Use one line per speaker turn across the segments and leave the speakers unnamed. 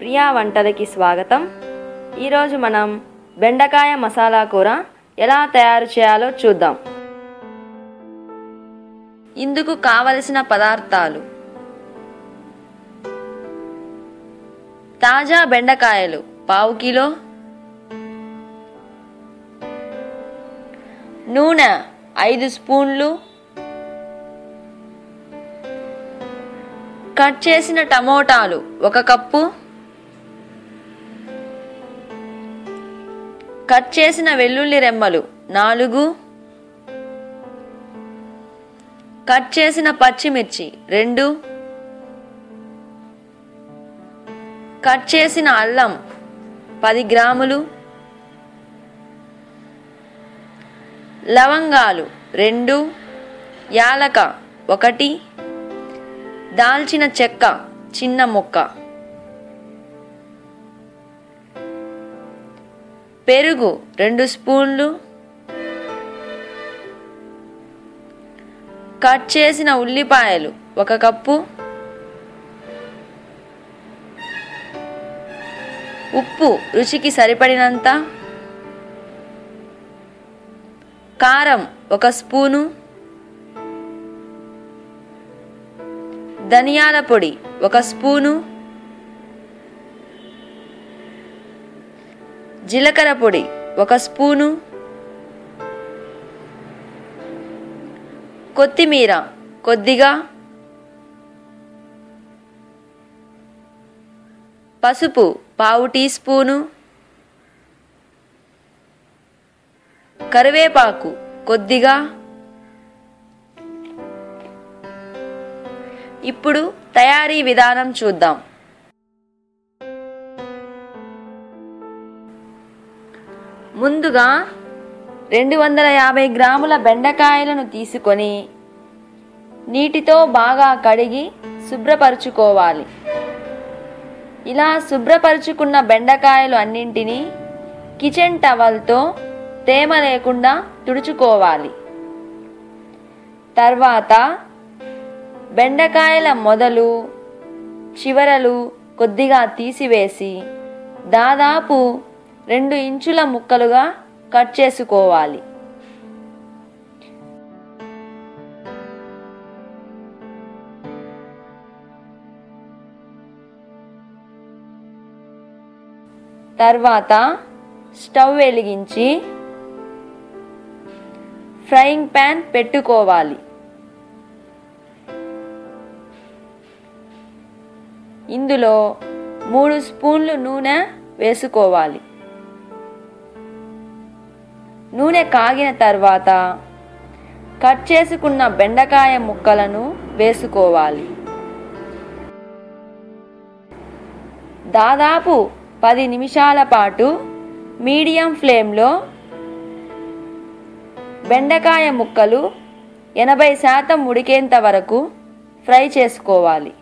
ప్రియా వంటలకి స్వాగతం. ఈరోజు మనం బెండకాయ మసాలా కూర ఎలా తయారు చేయాలో చూద్దాం. ఇందుకు కావలసిన పదార్థాలు. తాజా బెండకాయలు పావు కిలో. నూనె ఐదు స్పూన్లు. కట్ చేసిన టమోటాలు ఒక కప్పు. కట్ చేసిన వెల్లుల్లి రెమ్మలు నాలుగు. కట్ చేసిన పచ్చిమిర్చి రెండు. కట్ చేసిన అల్లం పది గ్రాములు. లవంగాలు రెండు. యాలక ఒకటి. దాల్చిన చెక్క చిన్న ముక్క పెరుగు రెండు స్పూన్లు. కట్ చేసిన ఉల్లిపాయలు ఒక కప్పు. ఉప్పు రుచికి సరిపడినంత. కారం ఒక స్పూను. ధనియాల పొడి ఒక స్పూను. జీలకర్ర పొడి ఒక స్పూను. కొత్తిమీర కొద్దిగా. పసుపు పావు టీ స్పూను. కరివేపాకు కొద్దిగా. ఇప్పుడు తయారీ విధానం చూద్దాం. ముందుగా రెండు వందల యాభై గ్రాముల బెండకాయలను తీసుకొని నీటితో బాగా కడిగి శుభ్రపరుచుకోవాలి. ఇలా శుభ్రపరుచుకున్న బెండకాయలు అన్నింటినీ కిచెన్ టవల్తో తేమ లేకుండా తుడుచుకోవాలి. తర్వాత బెండకాయల మొదలు చివరలు కొద్దిగా తీసివేసి దాదాపు రెండు ఇంచుల ముక్కలుగా కట్ చేసుకోవాలి. తర్వాత స్టవ్ వెలిగించి ఫ్రైయింగ్ ప్యాన్ పెట్టుకోవాలి. ఇందులో మూడు స్పూన్లు నూనె వేసుకోవాలి. నూనె కాగిన తర్వాత కట్ చేసుకున్న బెండకాయ ముక్కలను వేసుకోవాలి. దాదాపు పది నిమిషాల పాటు మీడియం ఫ్లేమ్లో బెండకాయ ముక్కలు ఎనభై శాతం ఉడికేంత వరకు ఫ్రై చేసుకోవాలి.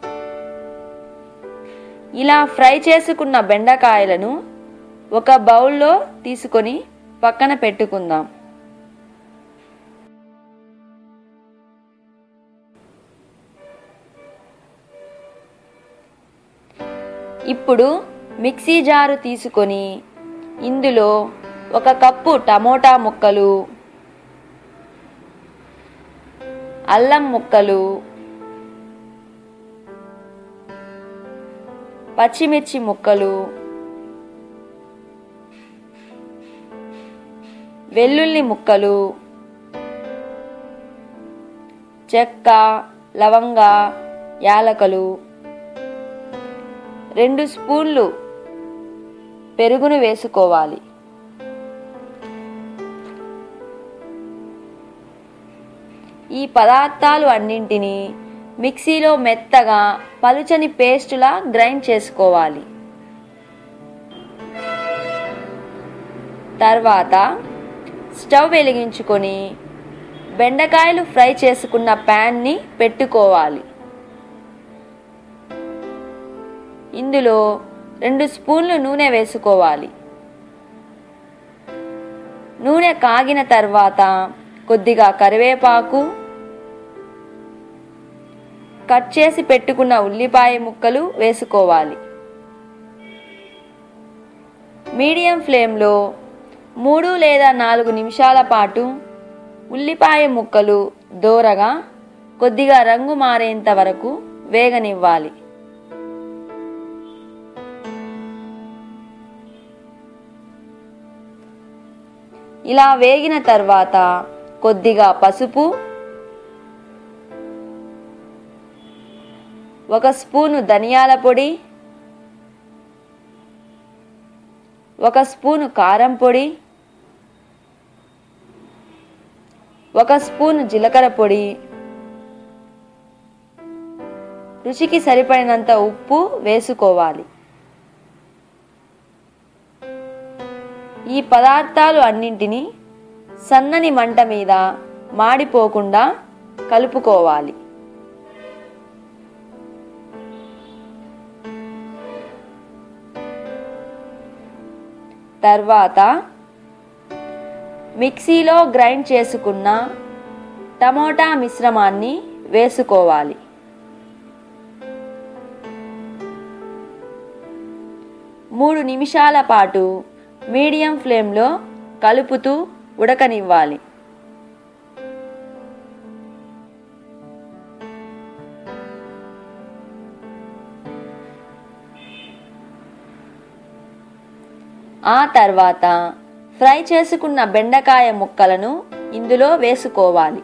ఇలా ఫ్రై చేసుకున్న బెండకాయలను ఒక బౌల్లో తీసుకొని పక్కన పెట్టుకుందాం. ఇప్పుడు మిక్సీ జారు తీసుకొని ఇందులో ఒక కప్పు టమోటా ముక్కలు అల్లం ముక్కలు పచ్చిమిర్చి ముక్కలు వెల్లుల్లి ముక్కలు చెక్క లవంగ యాలకలు రెండు స్పూన్లు పెరుగును వేసుకోవాలి. ఈ పదార్థాలు అన్నింటినీ మిక్సీలో మెత్తగా పలుచని పేస్టులా గ్రైండ్ చేసుకోవాలి. తర్వాత స్టవ్ వెలిగించుకొని బెండకాయలు ఫ్రై చేసుకున్న ప్యాన్ని పెట్టుకోవాలి. ఇందులో రెండు స్పూన్లు నూనె వేసుకోవాలి. నూనె కాగిన తర్వాత కొద్దిగా కరివేపాకు కట్ చేసి పెట్టుకున్న ఉల్లిపాయ ముక్కలు వేసుకోవాలి. మీడియం ఫ్లేమ్లో మూడు లేదా నాలుగు నిమిషాల పాటు ఉల్లిపాయ ముక్కలు దోరగా కొద్దిగా రంగు మారేంత వరకు వేగనివ్వాలి. ఇలా వేగిన తర్వాత కొద్దిగా పసుపు ఒక స్పూను ధనియాల పొడి ఒక స్పూను కారం పొడి ఒక స్పూన్ జీలకర్ర పొడి రుచికి సరిపడినంత ఉప్పు వేసుకోవాలి. ఈ పదార్థాలు అన్నింటినీ సన్నని మంట మీద మాడిపోకుండా కలుపుకోవాలి. తర్వాత మిక్సీలో గ్రైండ్ చేసుకున్న టమోటా మిశ్రమాన్ని వేసుకోవాలి. మూడు నిమిషాల పాటు మీడియం ఫ్లేమ్లో కలుపుతూ ఉడకనివ్వాలి. ఆ తర్వాత ఫ్రై చేసుకున్న బెండకాయ ముక్కలను ఇందులో వేసుకోవాలి.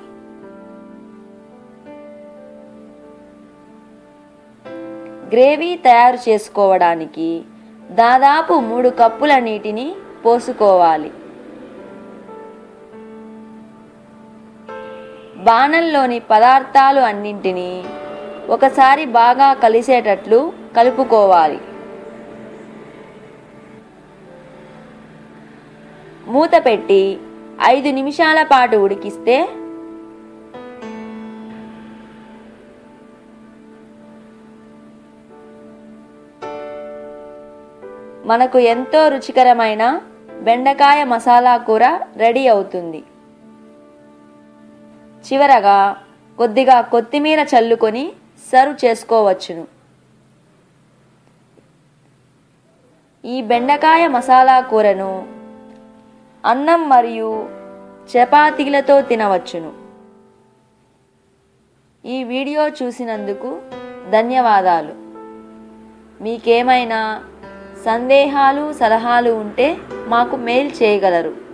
గ్రేవీ తయారు చేసుకోవడానికి దాదాపు మూడు కప్పుల నీటిని పోసుకోవాలి. బాణంలోని పదార్థాలు అన్నింటినీ ఒకసారి బాగా కలిసేటట్లు కలుపుకోవాలి. మూత పెట్టి ఐదు నిమిషాల పాటు ఉడికిస్తే మనకు ఎంతో రుచికరమైన బెండకాయ మసాలా కూర రెడీ అవుతుంది. చివరగా కొద్దిగా కొత్తిమీర చల్లుకొని సర్వ్ చేసుకోవచ్చును. ఈ బెండకాయ మసాలా కూరను అన్నం మరియు చపాతీలతో తినవచ్చును. ఈ వీడియో చూసినందుకు ధన్యవాదాలు. మీకేమైనా సందేహాలు సలహాలు ఉంటే మాకు మెయిల్ చేయగలరు.